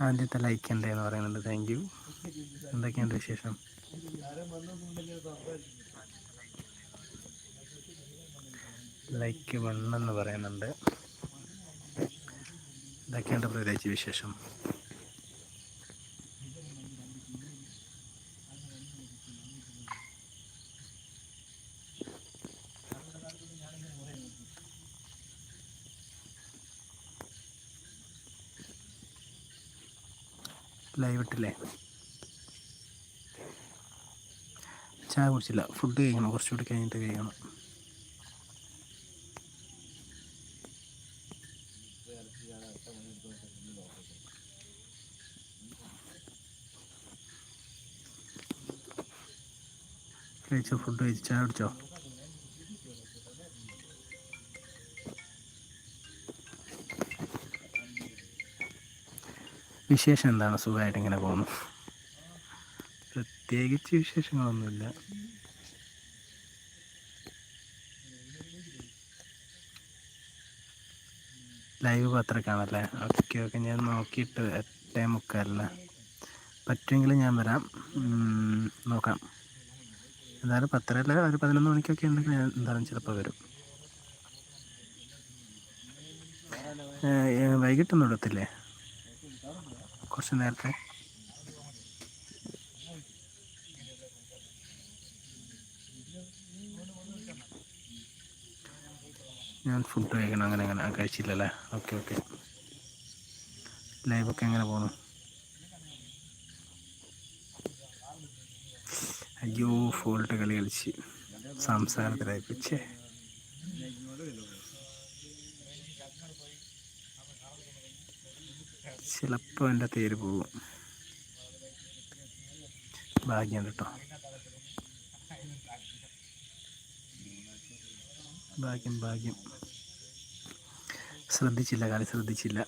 ആദ്യത്തെ ലൈക്ക് ഉണ്ട് എന്ന് പറയുന്നുണ്ട് താങ്ക് യു എന്തൊക്കെയുണ്ട് വിശേഷം? ലൈക്ക് വണ്ണെന്ന് പറയുന്നുണ്ട്. ഇതൊക്കെയുണ്ട് പ്രത്യേകിച്ച് വിശേഷം? ലൈവ് ഇട്ടില്ലേ ചായ കുടിച്ചില്ല. ഫുഡ് കഴിക്കണം. കുറച്ചുകൂടി കഴിഞ്ഞിട്ട് കഴിക്കണം. കഴിച്ചോ? ഫുഡ് കഴിച്ചു ചായ കുടിച്ചോ? വിശേഷം എന്താണ്? സുഖമായിട്ട് ഇങ്ങനെ പോകുന്നു. പ്രത്യേകിച്ച് വിശേഷങ്ങളൊന്നുമില്ല. ലൈവ് പത്രക്കാണല്ലേ? Okay okay. ഞാൻ നോക്കിയിട്ട് എട്ടേ മുക്കാലല്ല പറ്റുമെങ്കിൽ ഞാൻ വരാം. നോക്കാം. എന്തായാലും പത്തരല്ല ഒരു പതിനൊന്ന് മണിക്കൊക്കെ ഉണ്ടെങ്കിൽ ഞാൻ എന്തായാലും ചിലപ്പോൾ വരും. വൈകിട്ടൊന്നും ഇടത്തില്ലേ? കുറച്ച് നേരത്തെ. ഞാൻ ഫുഡ് കഴിക്കണം അങ്ങനെ അങ്ങനെ. കഴിച്ചില്ലല്ലേ? Okay okay. ലൈവൊക്കെ എങ്ങനെ പോകണം അയ്യോ ഫോൾട്ട് കളി കളിച്ച്. സംസാരത്തിലായി പിച്ചേ. ചിലപ്പോൾ എന്റെ തേര് പോകും. ഭാഗ്യം കേട്ടോ. ഭാഗ്യം ഭാഗ്യം. ശ്രദ്ധിച്ചില്ല കളി ശ്രദ്ധിച്ചില്ല.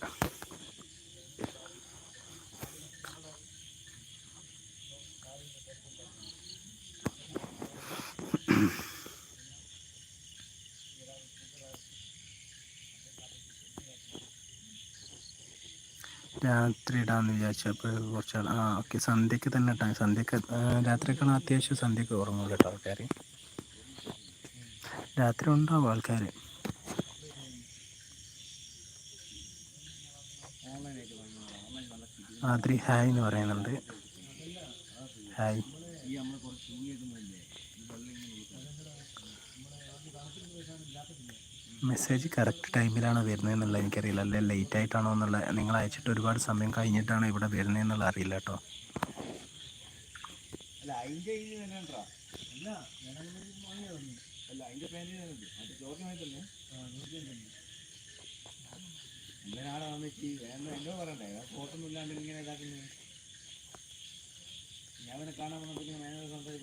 രാത്രി ഇടാമെന്ന് വിചാരിച്ചപ്പോൾ കുറച്ച് ആൾ ആ ഓക്കെ സന്ധ്യക്ക് തന്നെ ഇട്ടാൽ സന്ധ്യക്ക് രാത്രിയൊക്കെയാണ് അത്യാവശ്യം സന്ധ്യക്ക് ഉറങ്ങുള്ളൂ കേട്ടോ ആൾക്കാർ രാത്രി ഉണ്ടാവും ആൾക്കാർ ആദ്രി ഹായ് എന്ന് പറയുന്നുണ്ട്. ഹായ്. മെസ്സേജ് കറക്റ്റ് ടൈമിലാണ് വരുന്നതെന്നുള്ളത് എനിക്കറിയില്ല. അല്ലെ? ലേറ്റ് ആയിട്ടാണോ എന്നുള്ള നിങ്ങൾ അയച്ചിട്ട് ഒരുപാട് സമയം കഴിഞ്ഞിട്ടാണ് ഇവിടെ വരുന്നതെന്നുള്ള അറിയില്ല കേട്ടോ. ഞാൻ കാണാൻ വന്നപ്പോൾ ഇങ്ങനെ മേനോട് സംസാരിച്ച്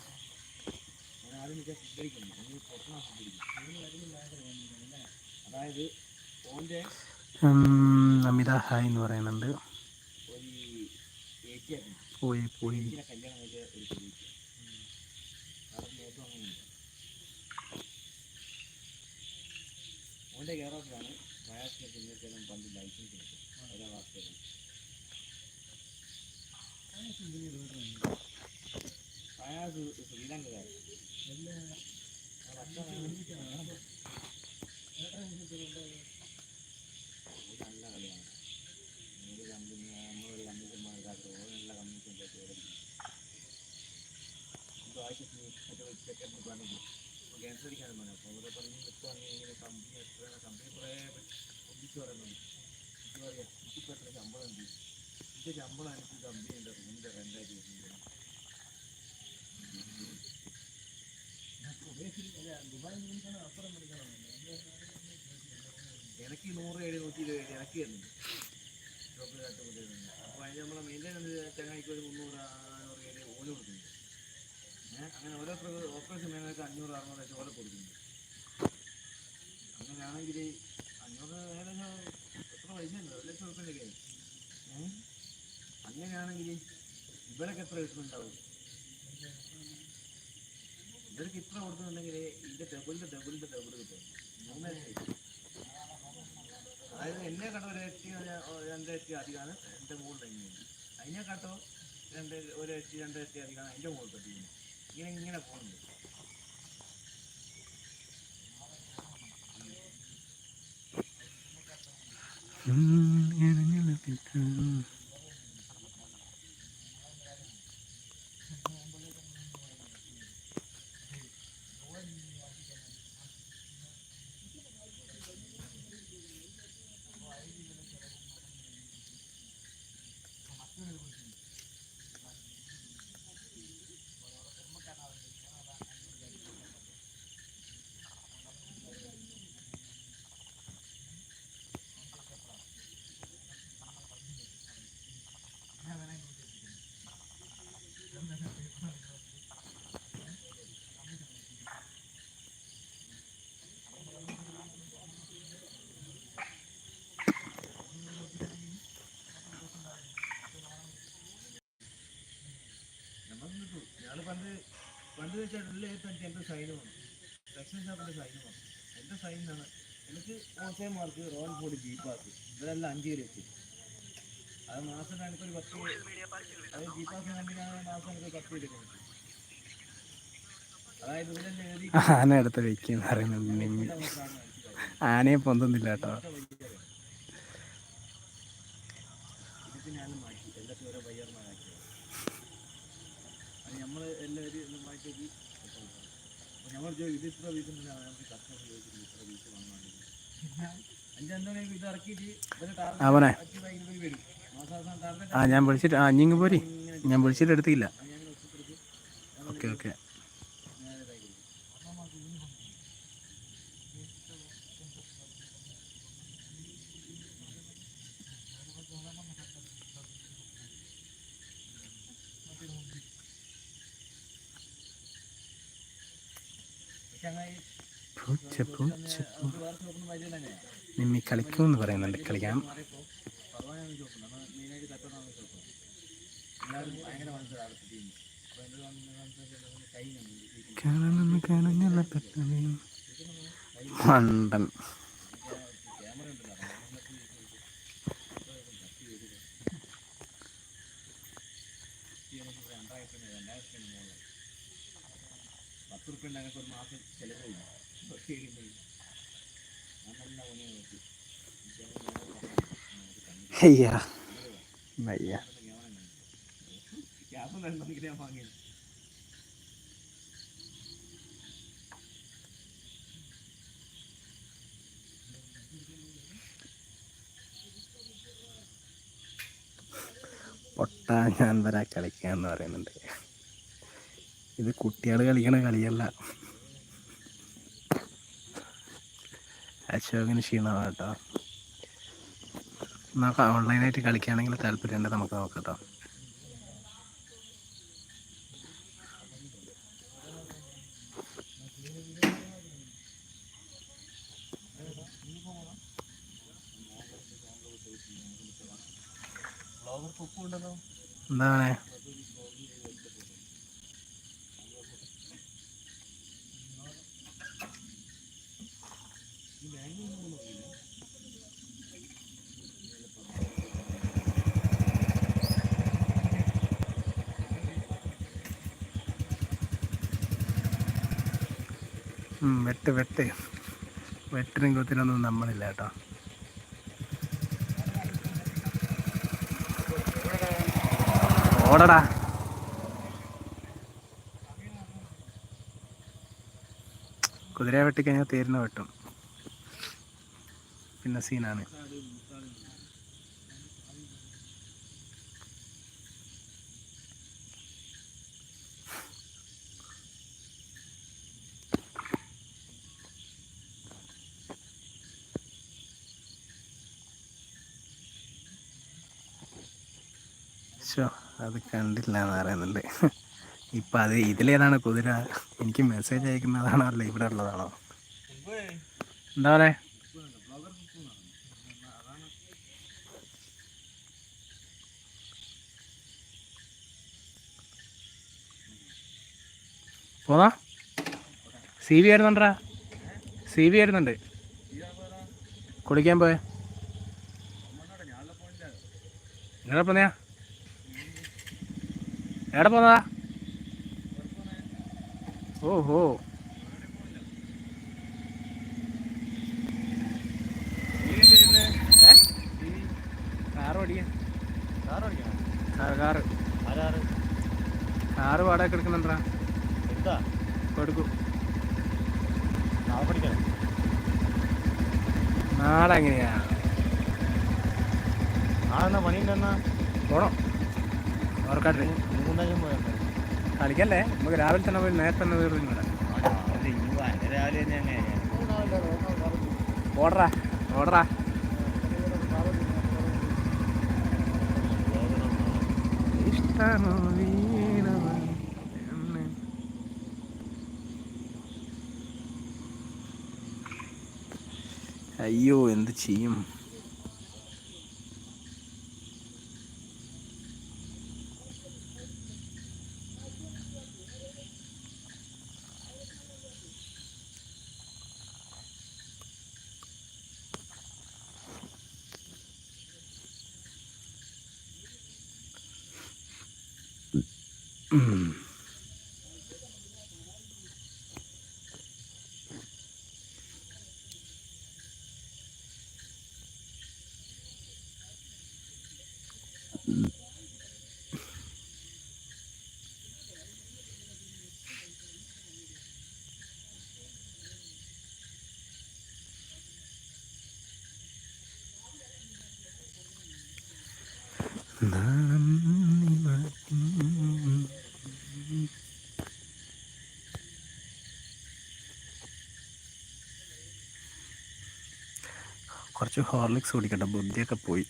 ഞാൻ ആദ്യം വെച്ചാൽ ഫുഡ് കഴിക്കുന്നു പുറത്തുനിന്ന് ഫുഡ് അതായത് ഓന്റെ അമിത ഹായ് എന്ന് പറയുന്നുണ്ട്. പോയി. പോയി അങ്ങനെയുണ്ട്. ഓന്റെ കേരളത്തിലാണ് പ്രയാസിനെ പിന്നീട് പണ്ട് ലൈസൻസ് കിട്ടും ഒരാ വാർത്തയിൽ. പ്രയാസ് ശ്രീലങ്കക്കാരൻ ക്യാൻസർ അടിക്കാനും പറഞ്ഞു അപ്പോൾ ഇവിടെ പറഞ്ഞ് നിൽക്കുകയാണെങ്കിൽ ഇങ്ങനെ കമ്പനി എത്ര കമ്പനി കുറേ ഒന്നിച്ച് പറയുന്നുണ്ട് ഇത് പറയാം എനിക്കിപ്പോൾ എത്ര ശമ്പളം ഉണ്ട് ഇതിന്റെ ശമ്പളം എനിക്ക് കമ്പനി ഉണ്ട് റൂമിന്റെ റെന്റായിട്ട് വരുന്നുണ്ട് എനിക്ക് നൂറ് ഏഴ് നൂറ്റി ഇരുപത് ഏഴ് ഇറക്കി തരുന്നുണ്ട് ഷോപ്പിൽ കാട്ടുമ്പോൾ അപ്പോൾ അതിന് നമ്മളെ മെയിന്റെനൻസ് ചങ്ങായിക്ക് ഒരു മുന്നൂറ് നാനൂറ് ഏഴ് ഓല കൊടുക്കുന്നുണ്ട് അങ്ങനെ ഓരോ ഓപ്പറേഷൻ മേഖലക്ക് അഞ്ഞൂറ് അറുന്നൂറ് വെച്ച് ഓല കൊടുക്കുന്നുണ്ട് അങ്ങനെയാണെങ്കിൽ അഞ്ഞൂറ് ഏകദേശം എത്ര പൈസ ഉണ്ട് ഒരു ലക്ഷം റുപ്യന്റെ ഏഹ് അങ്ങനെയാണെങ്കിൽ ഇവരൊക്കെ എത്ര കിട്ടുന്നുണ്ടാവും ഇവർക്ക് ഇത്ര കൊടുക്കുന്നുണ്ടെങ്കിൽ ഇതിന്റെ ഡബിളിന്റെ ഡബിളിന്റെ ഡബിൾ കിട്ടും. അതായത് എന്നെ കണ്ടോ ഒരു ഇരട്ടി രണ്ടിരട്ടി അധികമാണ് എന്റെ മുകളിൽ അതിനെ കണ്ടോ? രണ്ട് ഒരു ഇരട്ടി രണ്ടിരട്ടി അധികമാണ് എന്റെ മുകളിൽ പറ്റിക്കുന്നത് ഇങ്ങനെ ഇങ്ങനെ പോകുന്നുണ്ട്. നമുക്ക് പണ്ട് പണ്ട് വെച്ചാൽ എനിക്ക് എന്റെ സൈന് വേണം ദക്ഷിണ ഷാപ്പിന്റെ സൈന് വേണം എന്റെ സൈനാണ് എനിക്ക് ഓസേ മാർക്ക് റോൺ ഫോർഡ് ജീപ്പാക്ക് ഇവരെല്ലാം അഞ്ച് കിലോ എത്തി അത് മാസം എനിക്കൊരു പത്ത് അത് ജീപ്പാക്ക് കണ്ടിനാണ് മാസം എനിക്ക് പത്ത് കിട്ടും അതായത് ഇവരെല്ലാം എഴുതി ആന പറയുന്നത് നിമ്മി ആനയെ പൊന്തുന്നില്ല കേട്ടോ ഇതിന് ഞാൻ മാറ്റി എല്ലാത്തിനും ഓരോ ബയ്യർമാരാക്കി അത് നമ്മൾ എല്ലാവരും മാറ്റി നോക്കി അപ്പോൾ നമ്മൾ ചോദിക്കും ഇത് ഇത്ര വീട്ടിൽ നിന്നാണ് നമുക്ക് കസ്റ്റമർ ചോദിക്കുന്നത് ഇത്ര വീട്ടിൽ വന്നാൽ അഞ്ചെന്താ ഇത് ഇറക്കിയിട്ട് ടാർഗറ്റ് അവനെ. ആ ഞാൻ വിളിച്ചിട്ട് ആ ഇഞ്ഞിങ്ങ് പോരി. ഞാൻ വിളിച്ചിട്ട് എടുത്തില്ല. Okay okay. ചെപ്പും തന്നെയാണ് നിമ്മി കളിക്കുമെന്ന് പറയുന്നുണ്ട്. കളിക്കാം മാറിയപ്പോൾ പർവാനാണ് ഷോപ്പുണ്ട് പത്ത് റുപ്യ ഞങ്ങൾക്ക് ഒരു മാസം ചിലവില്ല അയ്യാ നടന്നെങ്കിൽ ഞാൻ വാങ്ങിയത്. പൊട്ടാ ഞാൻ വരാ കളിക്കാന്ന് പറയുന്നുണ്ട്. ഇത് കുട്ടികൾ കളിക്കണ കളിയല്ല. അശോകന് ക്ഷീണമാണ് കേട്ടോ നോക്കാം ഓൺലൈനായിട്ട് കളിക്കുകയാണെങ്കിൽ താല്പര്യമുണ്ട് നമുക്ക് നോക്കാം എന്താണ്? വെട്ട് വെട്ട്. വെട്ടിനും കൊത്തിനൊന്നും നമ്മളില്ല കേട്ടോ. ഓടടാ. കുതിരയെ വെട്ടിക്കഴിഞ്ഞാൽ തീരുന്ന വെട്ടും. പിന്നെ സീനാണ് അത് കണ്ടില്ല എന്ന് പറയുന്നുണ്ട്. ഇപ്പം അത് ഇതിലേതാണ് കുതിര. എനിക്ക് മെസ്സേജ് അയക്കുന്നതാണോ അല്ല ഇവിടെ ഉള്ളതാണോ? എന്താ പറയാ? പോന്നാ? സി വി വരുന്നുണ്ടാ സി വി വരുന്നുണ്ട്. കുളിക്കാൻ പോയെ. എവിടെ പോന്നെയാ എവിടെ പോന്നതാ? ഓഹോ. കാറ് വാടക എടുക്കുന്നുണ്ടാ? എന്താ? കൊടുക്കും നാളെ നാളെ എങ്ങനെയാ? നാളെ എന്നാ പോണം ഓർക്കാട്ടെ കളിക്കല്ലേ? നമുക്ക് രാവിലെ തന്നെ പോയി നേരത്തെ തന്നെ തന്നെ ഓടറാ ഓടറാ. അയ്യോ എന്ത് ചെയ്യും? കുറച്ച് ഹോർലിക്സ് കുടിക്കട്ടെ ബുദ്ധിയൊക്കെ പോയി.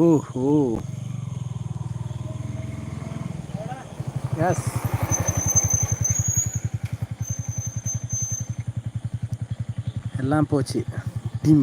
ഓഹോ യെസ് എല്ലാം പോച്ച്. ടിം.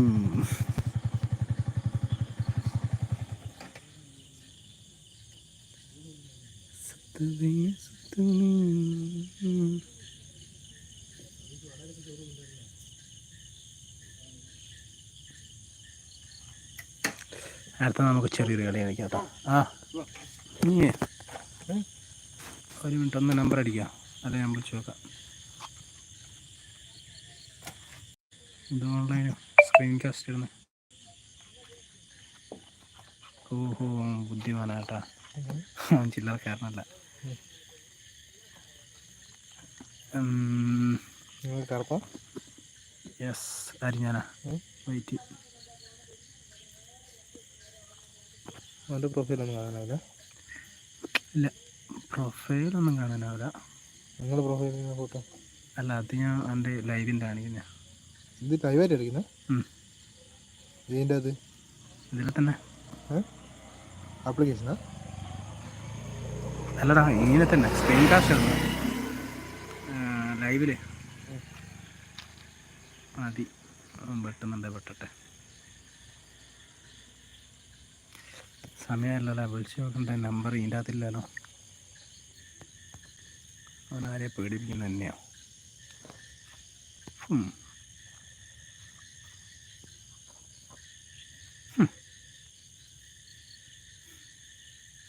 അടുത്ത നമുക്ക് ചെറിയൊരു കളി കളിക്കാം കേട്ടോ ആ. നീ ഒരു മിനിറ്റ് ഒന്ന് നമ്പർ അടിക്കാം. അല്ലെ ഞാൻ വിളിച്ചു നോക്കാം. ഇത് ഓൺലൈൻ സ്ക്രീൻ കാസ്റ്റ് ഇടുന്നത് ഓഹോ ബുദ്ധിമാനാട്ടാ. അവൻ ചില്ലറക്കാരനല്ല. യെസ് അരിഞ്ഞാനാ. വെയിറ്റ് വൈറ്റ് അവന്റെ പ്രൊഫൈലൊന്നും കാണാനില്ല ഇല്ല. പ്രൊഫൈലൊന്നും കാണാനാവില്ല. നിങ്ങളുടെ പ്രൊഫൈൽ ഫോട്ടോ അല്ല അത് ഞാൻ എന്റെ ലൈവിന്റെ കാണിക്കുന്ന ഇത് ലൈവായിട്ട് എടുക്കുന്നത്. ഇതിന്റെ അത്? ഇതിൽ തന്നെ. ആപ്ലിക്കേഷനാ അല്ലടാ ഇങ്ങനെ തന്നെ. സ്ക്രീൻ കാസ്റ്റ് ലൈവിൽ മതി. പെട്ടെന്നുണ്ട് പെട്ടെ സമയമല്ലല്ലോ വിളിച്ചു നോക്കണ്ട നമ്പർ ഇതിന്റെ അകത്തില്ലല്ലോ. അവൻ ആരെ പേടിപ്പിക്കുന്ന തന്നെയാണ്.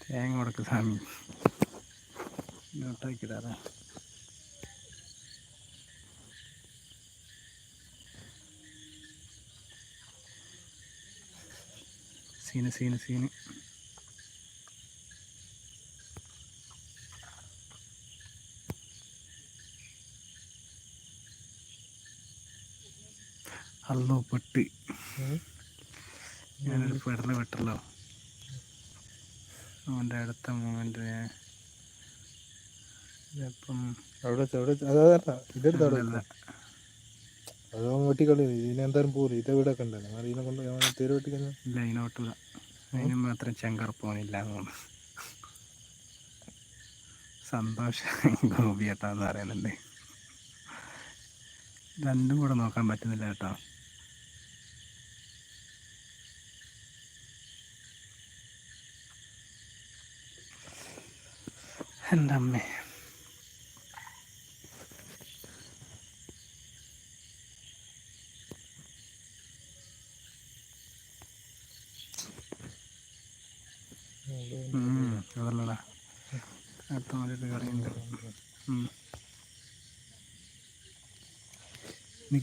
തേങ്ങ കൊടുക്ക സ്വാമി. നോട്ടാക്കിടാതെ സീന സീന സീന്. അല്ലോ പെട്ട്. ഞാനൊരു പെടൽ പെട്ടല്ലോ അവന്റെ അടുത്ത മൂമെന്റ് ഇപ്പം അവിടെ വെച്ച് അവിടെ വെച്ച്. അതല്ല ഇതെടുത്ത് അവിടെ അല്ലല്ല. അത് അവൻ വെട്ടിക്കളി ഇതിനെന്തായാലും പോകില്ല ഇതെ വീടൊക്കെ ഉണ്ടല്ലോ എന്നാൽ ഇതിനെ കൊണ്ട് അവൻ തേര് വെട്ടിക്കഴിഞ്ഞാൽ ഇല്ല അതിനോട്ടില്ല അതിന് മാത്രം ചെങ്കറുപ്പോനില്ല എന്ന് തോന്നുന്നു. സന്തോഷം ഗോപിയേട്ടാന്ന് പറയുന്നുണ്ട്. രണ്ടും കൂടെ നോക്കാൻ പറ്റുന്നില്ല കേട്ടോ. എന്റെ അമ്മേ അതല്ലടാ. അടുത്ത.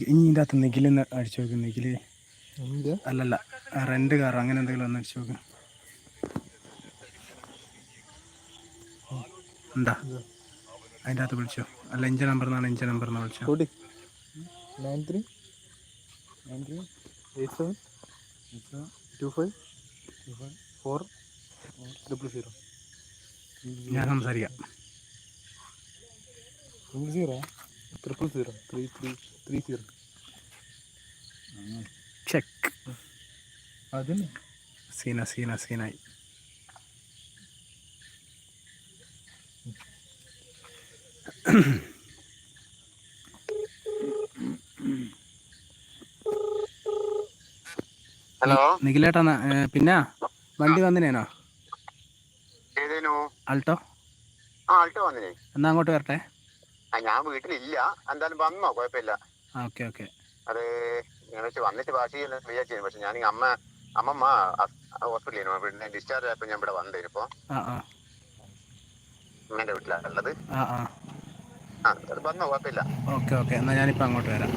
ഇനി ഇതിന്റെ അകത്ത് നെഗിലെന്ന് അടിച്ചു നോക്കും നെഗിൽ അല്ലല്ല റെന്റ് കാർ അങ്ങനെ എന്തെങ്കിലും ഒന്ന് അടിച്ചു നോക്ക് എന്താ? അതിന്റെ അകത്ത് വിളിച്ചോ. അല്ല ഇഞ്ച നമ്പർ എന്നാണ് ഇഞ്ച നമ്പർ എന്നാണ് വിളിച്ചോ. കൂട്ടി nine three nine three eight seven two five four triple zero ഞാൻ സംസാരിക്കാം. Triple zero triple zero three three three zero check അതന്നെ സീന സീന സീനായി. ഹലോ. നിഖിലേട്ടാ പിന്നെ? വണ്ടി വന്നിനേനോ? ആൾട്ടോ? ആൾട്ടോ വന്നിനെ. എന്നാ അങ്ങോട്ട് വരട്ടെ? ഞാൻ വീട്ടിലില്ല. എന്തായാലും വന്നോ? കുഴപ്പമില്ല. Okay okay. അത് ഞാൻ വെച്ച് വന്നിട്ട് വാശി വിചാരിച്ചു പക്ഷെ ഞാൻ അമ്മ അമ്മമ്മ ഹോസ്പിറ്റലിൽ പിന്നെ ഡിസ്ചാർജ് ആയപ്പോ ഞാൻ ഇവിടെ വന്നിരുന്നു ഇപ്പൊ. അമ്മേന്റെ വീട്ടിലാണ് ഉള്ളത്. ഓക്കെ ഓക്കെ എന്നാൽ ഞാനിപ്പോൾ അങ്ങോട്ട് വരാം.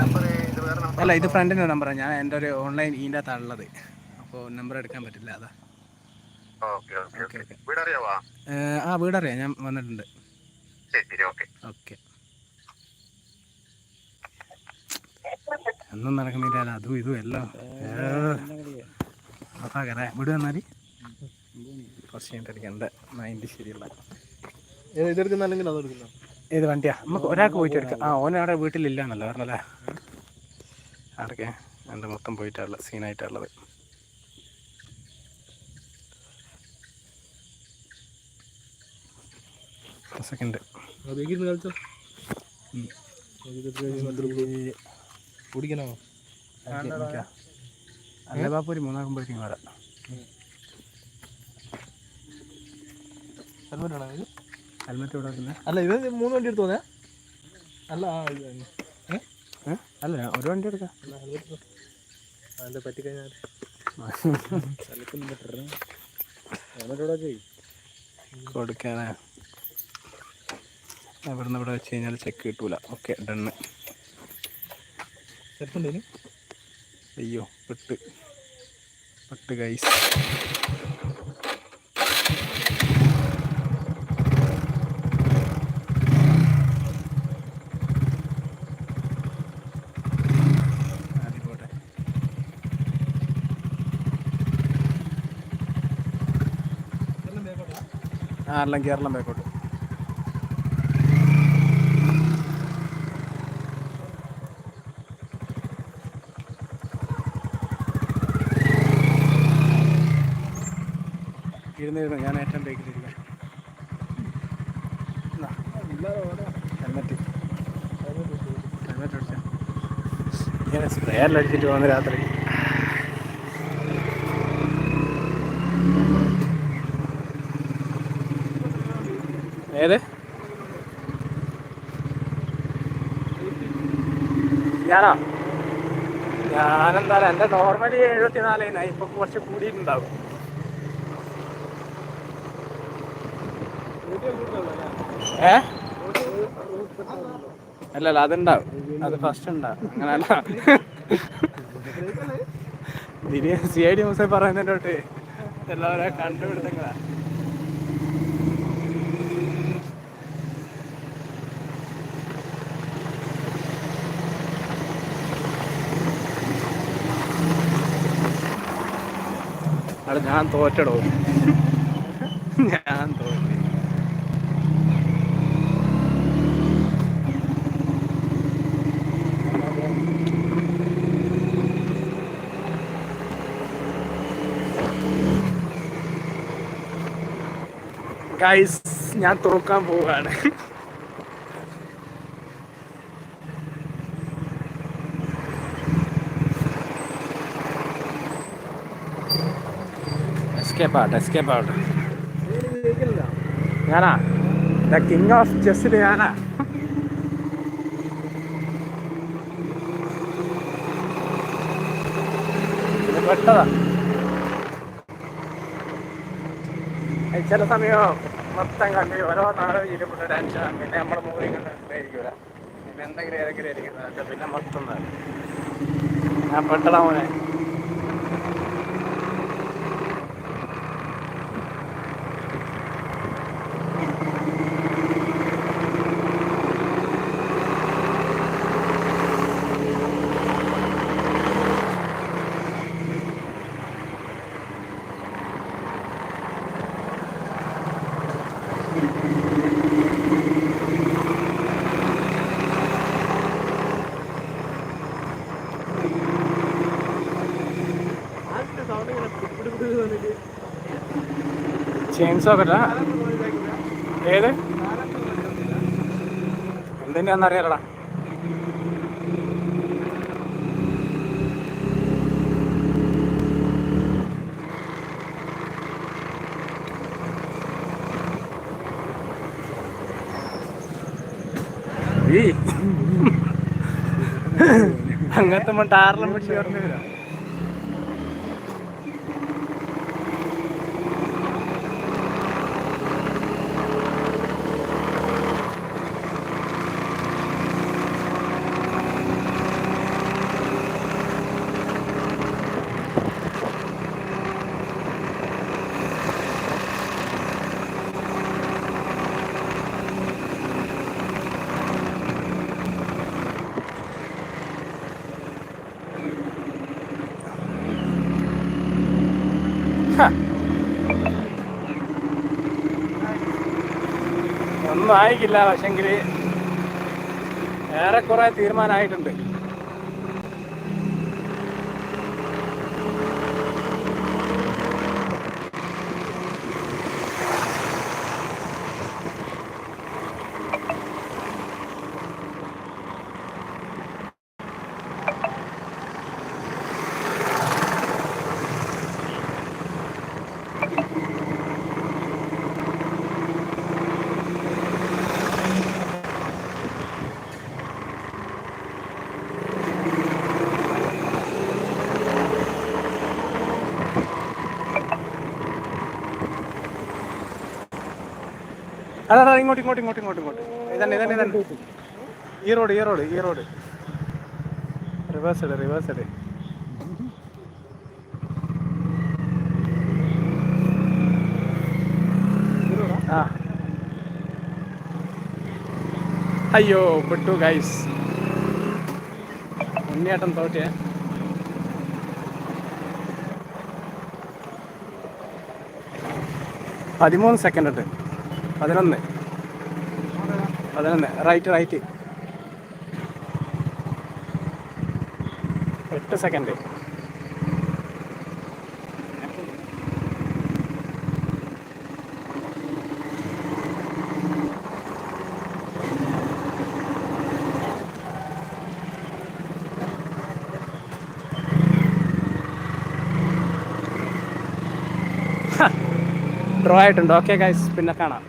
നമ്പർ ഇത് വേറെ നമ്പർ അല്ല ഇത് ഫ്രണ്ടിന്റെ നമ്പറാണ് ഞാൻ എന്റെ ഒരു ഓൺലൈൻ ഇതിന്റെ അകത്താണുള്ളത് അപ്പോൾ നമ്പർ എടുക്കാൻ പറ്റില്ല അതാ. ആ വീടറിയാം ഞാൻ വന്നിട്ടുണ്ട്. ഓക്കെ. ഓക്കെ. ഒന്നും നടക്കുന്നില്ല അതും ഇതും എല്ലാം. അതാകരാ വീട് വന്നാൽ കുറച്ച് കഴിഞ്ഞിട്ട് അടിക്കണ്ട മൈൻഡ് ശരിയല്ല ഇതെടുക്കുന്നില്ലെങ്കിൽ അതെടുക്കുന്ന ഏത് വണ്ടിയാ? നമുക്ക് ഒരാൾക്ക് പോയിട്ട് എടുക്കാം. ആ ഓനവിടെ വീട്ടിലില്ല എന്നല്ല പറഞ്ഞല്ലേ? ആരൊക്കെ? എന്റെ മൊത്തം പോയിട്ടുള്ള സീനായിട്ടുള്ളത് സെക്കൻഡ് ബേക്കിരുന്ന് ബാപ്പ ഒരു അല്ല മൂന്നാകുമ്പോഴേക്കും വരാം ഇത് ഹെൽമെറ്റ് ഇവിടെ വെക്കുന്നത് അല്ല ഇത് മൂന്ന് വണ്ടി എടുത്തു അല്ല? അല്ല ഒരു വണ്ടി എടുക്കാം. അതിന്റെ പറ്റിക്കഴിഞ്ഞാൽ ഇവിടുന്ന് ഇവിടെ വെച്ച് കഴിഞ്ഞാൽ ചെക്ക് കിട്ടൂല. ഓക്കെ ഡണ്ണ് അയ്യോ പെട്ട്. പെട്ട് ഗൈസ് പോട്ടെ ആ എല്ലാം കേരളം ബേക്കോട്ട് ഇരുന്നിരുന്നു ഞാൻ ഏറ്റവും ബേക്കിലിരിക്കാം. ഹെൽമെറ്റ് ഹെൽമെറ്റ് അടിച്ച ഞാൻ സ്പ്രേയറിലടിച്ചിട്ട് വന്ന് രാത്രി ഏത് ഞാനാ? ഞാനെന്താ എന്റെ നോർമലി എഴുപത്തിനാല് ഇപ്പൊ കുറച്ച് കൂടിയിട്ടുണ്ടാവും. ഏ? അല്ലല്ല അതുണ്ടാവും. അത് ഫസ്റ്റ് ഉണ്ടാവും. അങ്ങനല്ല ദിനി സി ഐ ഡി മൂസ പറയുന്നതിന്റെ എല്ലാവരും കണ്ടുപിടുത്തങ്ങളാ. ഞാൻ തോറ്റടോ. ഞാൻ തോറ്റ. ഗൈസ് ഞാൻ തുറക്കാൻ പോവുകയാണ്. എസ്കേപ്പ് ആവട്ടെ എസ്കേപ്പ് ആവട്ടെ ഞാനാ? ദ കിങ് ഓഫ് ചെസ്സിൽ ഞാനാ. പെട്ടതാ. ചില സമയം മൊത്തം കണ്ടി ഓരോ നാളും ഇരുപത് ടെൻഷൻ പിന്നെ നമ്മുടെ മൂവി കണ്ടിരിക്കൂല പിന്നെ എന്തെങ്കിലും ഏതെങ്കിലും ഇരിക്കുന്നത് പിന്നെ മൊത്തം ഞാൻ പെട്ടതാ മോനെ. ചെയിൻസോ അല്ല ഏത്? എന്തിനാന്ന് അറിയാലടാ. അങ്ങനത്തെ ടാറിലും പിടിച്ച് പറഞ്ഞു വരാം. ഒന്നും ആയിക്കില്ല പക്ഷെങ്കിൽ ഏറെക്കുറെ തീരുമാനമായിട്ടുണ്ട് ഇങ്ങോട്ട് ഇങ്ങോട്ട് ഇങ്ങോട്ട് ഇങ്ങോട്ട് ഇങ്ങോട്ട്. ഇതന്നെ ഇതന്നെ ഇതന്നെ. ഈ റോഡ് ഈ റോഡ് ഈ റോഡ്. റിവേഴ്സ് ഇട് റിവേഴ്സ് ഇട്. അയ്യോ പെട്ടു ഗൈസ് ഉണ്ണിയേട്ടൻ തോറ്റേ. പതിമൂന്ന് സെക്കൻഡ് ഉണ്ട് പതിനൊന്ന്. പതിനൊന്ന് റൈറ്റ് റൈറ്റ് എട്ട് സെക്കൻഡ് ഡ്രോ ആയിട്ടുണ്ട്. ഓക്കെ ഗൈസ് പിന്നെ കാണാം.